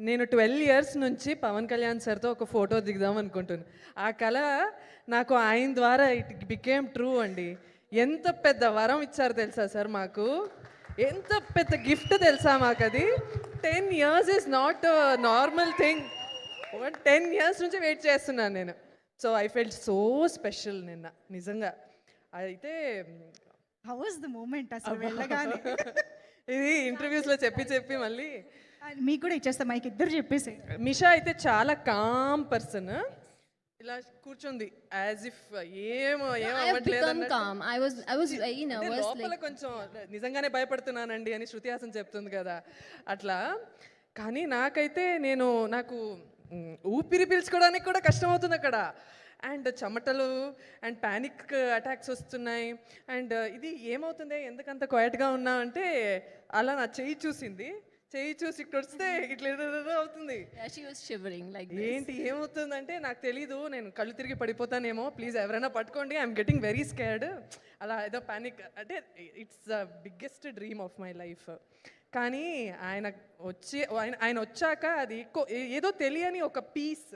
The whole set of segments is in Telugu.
నేను ట్వెల్వ్ ఇయర్స్ నుంచి పవన్ కళ్యాణ్ సార్తో ఒక ఫోటో దిగుదాం అనుకుంటున్నాను ఆ కళ నాకు ఆయన ద్వారా ఇట్ బికేమ్ ట్రూ అండి. ఎంత పెద్ద వరం ఇచ్చారు తెలుసా సార్ మాకు? ఎంత పెద్ద గిఫ్ట్ తెలుసా మాకు అది? Ten years is not normal thing ten years నుంచి వెయిట్ చేస్తున్నాను నేను. So I felt so special నిన్న నిజంగా. అయితే హౌ ద మూమెంట్ అసలు వెళ్ళగానే. ఇది ఇంటర్వ్యూస్లో చెప్పి చెప్పి మళ్ళీ మీకు కూడా ఇచ్చేస్తా మైక్ ఇద్దరు చెప్పేసి మిషా అయితే చాలా కామ్ పర్సన్. ఇలా కూర్చుంది యాజ్ ఇఫ్ ఏం ఏం. లోపల Like కొంచెం నిజంగానే భయపడుతున్నానండి అని శృతి హాసన్ చెప్తుంది కదా. అట్లా. కానీ నాకైతే నేను నాకు ఊపిరి పీల్చుకోవడానికి కూడా కష్టం అవుతుంది అక్కడ. అండ్ చెమటలు అండ్ ప్యానిక్ అటాక్స్ వస్తున్నాయి. అండ్ ఇది ఏమవుతుంది ఎందుకంత క్వైట్గా ఉన్నా అంటే అలా నా చెయ్యి చూసింది. చెయ్యి చూసి ఇక్కడ వస్తే ఇట్లా అవుతుంది. ఏంటి ఏమవుతుందంటే నాకు తెలీదు నేను కళ్ళు తిరిగి పడిపోతానేమో. ప్లీజ్ ఎవరైనా పట్టుకోండి ఐఎమ్ గెటింగ్ వెరీ స్కేర్డ్ అలా ఏదో పానిక్ అంటే it's the biggest dream of my life కానీ ఆయన వచ్చి ఆయన ఆయన వచ్చాక అది ఏదో తెలియని ఒక పీస్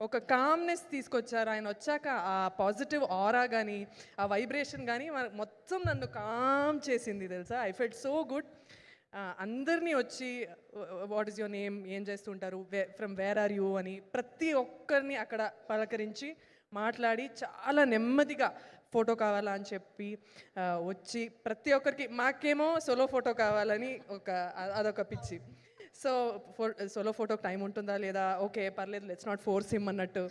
ఒక కామ్నెస్ తీసుకొచ్చారు. ఆయన వచ్చాక ఆ పాజిటివ్ ఆరా కానీ ఆ వైబ్రేషన్ కానీ మొత్తం నన్ను కామ్ చేసింది తెలుసా? ఐ ఫెల్ట్ సో గుడ్ అందరినీ వచ్చి వాట్ ఈస్ యువర్ నేమ్ ఏం చేస్తుంటారు? ఫ్రమ్ వేర్ ఆర్ యూ అని ప్రతి ఒక్కరిని అక్కడ పలకరించి మాట్లాడి చాలా నెమ్మదిగా ఫోటో కావాలా అని చెప్పి వచ్చి ప్రతి ఒక్కరికి మాకేమో సోలో ఫోటో కావాలని ఒక అదొక పిచ్చి. సో ఫో సోలో ఫోటోకి టైం ఉంటుందా లేదా? ఓకే పర్లేదు లెట్స్ నాట్ ఫోర్స్ హిమ్ అన్నట్టు.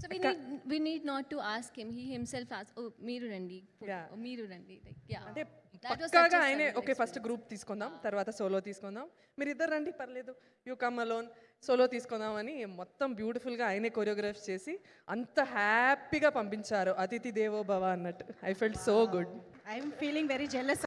So we need we need not to ask him. He himself asked, "Oh, Meeru Randi, Yeah. oh, Meeru Randi." Like yeah. అంటే That was such పక్కాగా a ఆయనే surreal ఓకే ఫస్ట్ గ్రూప్ తీసుకుందాం తర్వాత సోలో తీసుకుందాం. మీరు ఇద్దరు రండి పర్లేదు. యూ కమ్ అలోన్ సోలో తీసుకుందాం అని మొత్తం బ్యూటిఫుల్గా ఆయనే కొరియోగ్రాఫ్ చేసి అంత హ్యాపీగా పంపించారు. అతిథి దేవో భవ అన్నట్టు. I felt so good I'm feeling very jealous